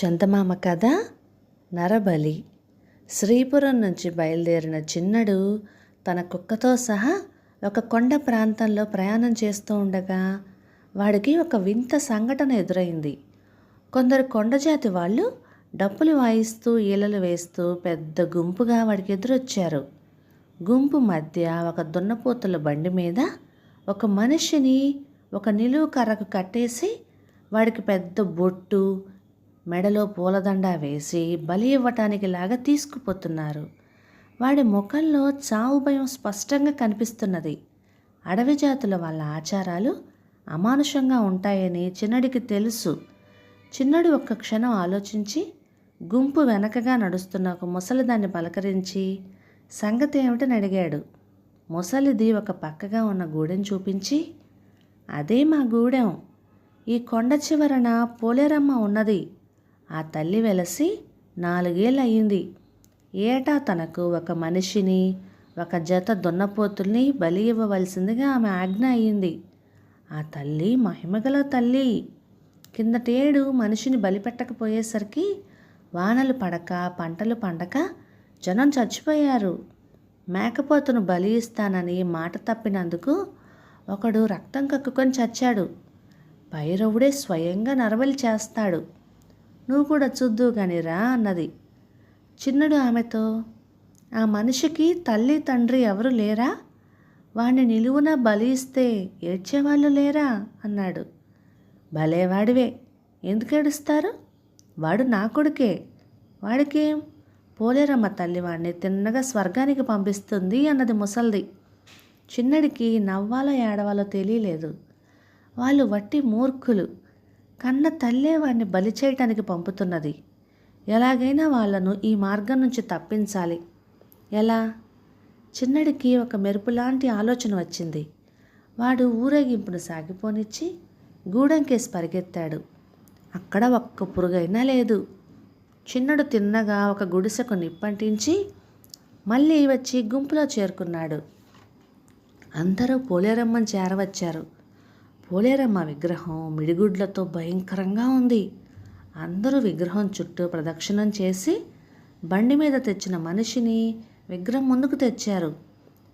చందమామ కథ నరబలి. శ్రీపురం నుంచి బయలుదేరిన చిన్నడు తన కుక్కతో సహా ఒక కొండ ప్రాంతంలో ప్రయాణం చేస్తూ ఉండగా వాడికి ఒక వింత సంఘటన ఎదురైంది. కొందరు కొండజాతి వాళ్ళు డప్పులు వాయిస్తూ ఈలలు వేస్తూ పెద్ద గుంపుగా వాడికి ఎదురొచ్చారు. గుంపు మధ్య ఒక దున్నపోతుల బండి మీద ఒక మనిషిని ఒక నిలువు కర్రకు కట్టేసి వాడికి పెద్ద బొట్టు మెడలో పూలదండ వేసి బలి ఇవ్వటానికి లాగా తీసుకుపోతున్నారు. వాడి ముఖంలో చావు భయం స్పష్టంగా కనిపిస్తున్నది. అడవి జాతుల వాళ్ళ ఆచారాలు అమానుషంగా ఉంటాయని చిన్నడికి తెలుసు. చిన్నడు ఒక్క క్షణం ఆలోచించి గుంపు వెనకగా నడుస్తున్న ఒక ముసలిదాన్ని పలకరించి సంగతి ఏమిటని అడిగాడు. ముసలిది ఒక పక్కగా ఉన్న గూడెం చూపించి అదే మా గూడెం. ఈ కొండ చివరన పోలేరమ్మ ఉన్నది. ఆ తల్లి వెలసి నాలుగేళ్ళు అయ్యింది ఏటా తనకు ఒక మనిషిని ఒక జత దున్నపోతుల్ని బలి ఇవ్వవలసిందిగా ఆమె ఆజ్ఞ అయ్యింది ఆ తల్లి మహిమగల తల్లి. కిందటేడు మనిషిని బలిపెట్టకపోయేసరికి వానలు పడక పంటలు పండక జనం చచ్చిపోయారు. మేకపోతును బలి ఇస్తానని మాట తప్పినందుకు ఒకడు రక్తం కక్కుకొని చచ్చాడు. భైరవుడే స్వయంగా నరబలి చేస్తాడు. నువ్వు కూడా చూద్దు కానీరా రా అన్నది. చిన్నడు ఆమెతో ఆ మనిషికి తల్లి తండ్రి ఎవరు లేరా? వాణ్ణి నిలువున బలి ఇస్తే ఏడ్చేవాళ్ళు లేరా? అన్నాడు. భలేవాడివే. ఎందుకు ఏడుస్తారు? వాడు నా కొడుకే. వాడికేం? పోలేరమ్మ తల్లి వాడిని తిన్నగా స్వర్గానికి పంపిస్తుంది అన్నది ముసల్ది. చిన్నడికి నవ్వాలో ఏడవాలో తెలియలేదు. వాళ్ళు వట్టి మూర్ఖులు. కన్న తల్లే వారిని బలి చేయటానికి పంపుతున్నది. ఎలాగైనా వాళ్ళను ఈ మార్గం నుంచి తప్పించాలి. ఎలా? చిన్నడికి ఒక మెరుపులాంటి ఆలోచన వచ్చింది. వాడు ఊరేగింపును సాగిపోనిచ్చి గూడెంకేసి పరిగెత్తాడు. అక్కడ ఒక్క పురుగైనా లేదు. చిన్నడు తిన్నగా ఒక గుడిసెకు నిప్పంటించి మళ్ళీ వచ్చి గుంపులో చేరుకున్నాడు. అందరూ పోలేరమ్మని చేరవచ్చారు. పోలేరమ్మ విగ్రహం? మిడిగుడ్లతో భయంకరంగా ఉంది. అందరూ విగ్రహం చుట్టూ ప్రదక్షిణం చేసి బండి మీద తెచ్చిన మనిషిని విగ్రహం ముందుకు తెచ్చారు.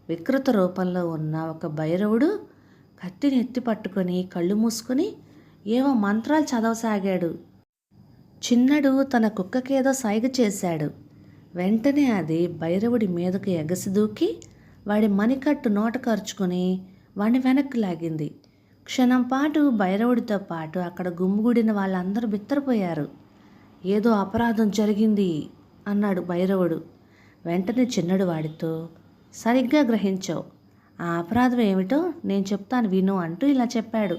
వికృత రూపంలో ఉన్న ఒక భైరవుడు కత్తిని ఎత్తి పట్టుకొని కళ్ళు మూసుకొని ఏవో మంత్రాలు చదవసాగాడు. చిన్నడు తన కుక్కకేదో సైగ చేశాడు. వెంటనే అది భైరవుడి మీదకు ఎగసి దూకి వాడి మణికట్టు నోట ఖర్చుకొని వాడిని వెనక్కి లాగింది. క్షణం పాటు భైరవుడితో పాటు అక్కడ గుమ్ముగూడిన వాళ్ళందరూ బిత్తరపోయారు. ఏదో అపరాధం జరిగింది అన్నాడు భైరవుడు. వెంటనే చిన్నడు వాడితో సరిగ్గా గ్రహించావు. ఆ అపరాధం ఏమిటో నేను చెప్తాను విను అంటూ ఇలా చెప్పాడు.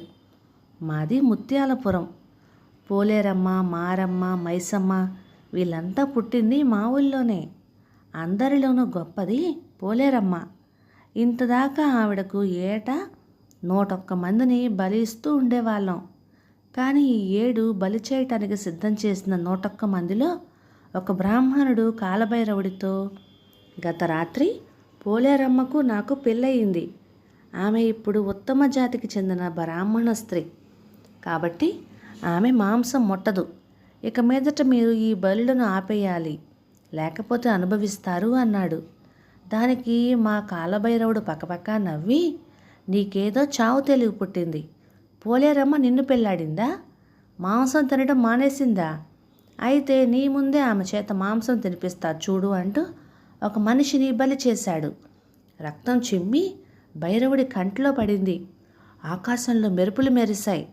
మాది ముత్యాలపురం. పోలేరమ్మ మారమ్మ మైసమ్మ వీళ్ళంతా పుట్టింది మా ఊళ్ళోనే. అందరిలోనూ గొప్పది పోలేరమ్మ. ఇంతదాకా ఆవిడకు ఏటా నూటొక్క మందిని బలి ఇస్తూ ఉండేవాళ్ళం. కానీ ఈ ఏడు బలి చేయటానికి సిద్ధం చేసిన నూటొక్క మందిలో ఒక బ్రాహ్మణుడు కాలభైరవుడితో గత రాత్రి పోలేరమ్మకు నాకు పెళ్ళయింది. ఆమె ఇప్పుడు ఉత్తమ జాతికి చెందిన బ్రాహ్మణ స్త్రీ. కాబట్టి ఆమె మాంసం ముట్టదు. ఇక మీదట మీరు ఈ బలులను ఆపేయాలి. లేకపోతే అనుభవిస్తారు అన్నాడు. దానికి మా కాలభైరవుడు పక్కపక్క నవ్వి నీకేదో చావు తెలివి పుట్టింది. పోలేరమ్మ నిన్ను పెళ్ళాడిందా? మాంసం తినడం మానేసిందా? అయితే నీ ముందే ఆమె చేత మాంసం తినిపిస్తా చూడు అంటూ ఒక మనిషిని బలి చేశాడు. రక్తం చిమ్మి భైరవుడి కంట్లో పడింది. ఆకాశంలో మెరుపులు మెరిశాయి.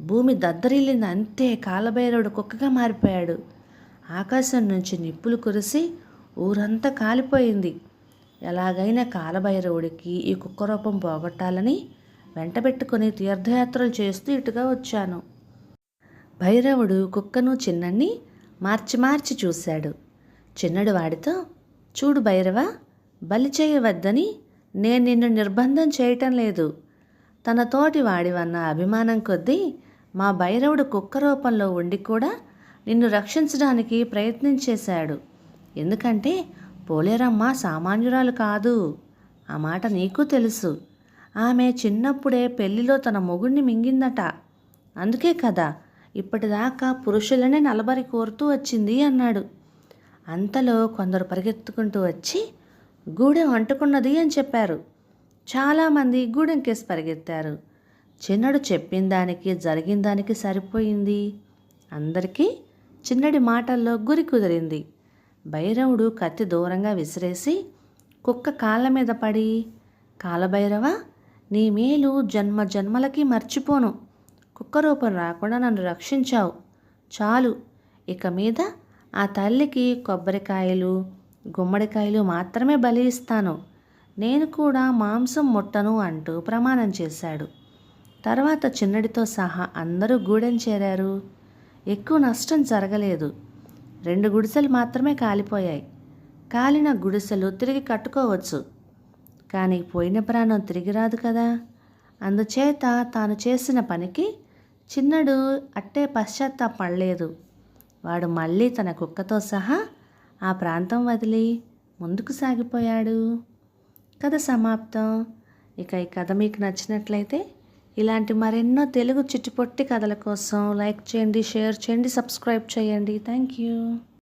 భూమి దద్దరిల్లింది అంతే కాలభైరవుడు కుక్కగా మారిపోయాడు. ఆకాశం నుంచి నిప్పులు కురిసి ఊరంతా కాలిపోయింది. ఎలాగైనా కాలభైరవుడికి ఈ కుక్క రూపం పోగొట్టాలని వెంటబెట్టుకుని తీర్థయాత్రలు చేస్తూ ఇటుగా వచ్చాను. భైరవుడు కుక్కను చిన్నన్ని మార్చి మార్చి చూశాడు. చిన్నడు వాడితో చూడు భైరవ బలి చేయవద్దని నేను నిన్ను నిర్బంధం చేయటం లేదు. తన తోటి వాడివన్న అభిమానం కొద్దీ మా భైరవుడు కుక్క రూపంలో ఉండి కూడా నిన్ను రక్షించడానికి ప్రయత్నించేశాడు. ఎందుకంటే పోలేరమ్మ సామాన్యురాలు కాదు. ఆ మాట నీకు తెలుసు. ఆమె చిన్నప్పుడే పెళ్ళిలో తన మొగుణ్ణి మింగిందట. అందుకే కదా ఇప్పటిదాకా పురుషులనే నలబరి కోరుతూ వచ్చింది అన్నాడు. అంతలో కొందరు పరిగెత్తుకుంటూ వచ్చి గూడెం అంటుకున్నది అని చెప్పారు. చాలామంది గూడెం కేసి పరిగెత్తారు. చిన్నడు చెప్పిన దానికి జరిగిన దానికి సరిపోయింది. అందరికీ చిన్నడి మాటల్లో గురి కుదిరింది. భైరవుడు కత్తి దూరంగా విసిరేసి కుక్క కాళ్ళ మీద పడి కాలభైరవ నీ మేలు జన్మ జన్మలకి మర్చిపోను. కుక్క రూపం రాకుండా నన్ను రక్షించావు. చాలు. ఇక మీద ఆ తల్లికి కొబ్బరికాయలు గుమ్మడికాయలు మాత్రమే బలి ఇస్తాను. నేను కూడా మాంసం ముట్టను అంటూ ప్రమాణం చేశాడు. తర్వాత చిన్నడితో సహా అందరూ గూడెం చేరారు. ఎక్కువ నష్టం జరగలేదు. రెండు గుడిసెలు మాత్రమే కాలిపోయాయి. కాలిన గుడిసెలు తిరిగి కట్టుకోవచ్చు. కానీ పోయిన ప్రాణం తిరిగి రాదు కదా. అందుచేత తాను చేసిన పనికి చిన్నడు అట్టే పశ్చాత్తాపడలేదు. వాడు మళ్ళీ తన కుక్కతో సహా ఆ ప్రాంతం వదిలి ముందుకు సాగిపోయాడు. కథ సమాప్తం. ఇక ఈ కథ మీకు నచ్చినట్లయితే ఇలాంటి మరెన్నో తెలుగు చిట్టుపొట్టి కథల కోసం లైక్ చేయండి షేర్ చేయండి సబ్స్క్రైబ్ చేయండి. Thank you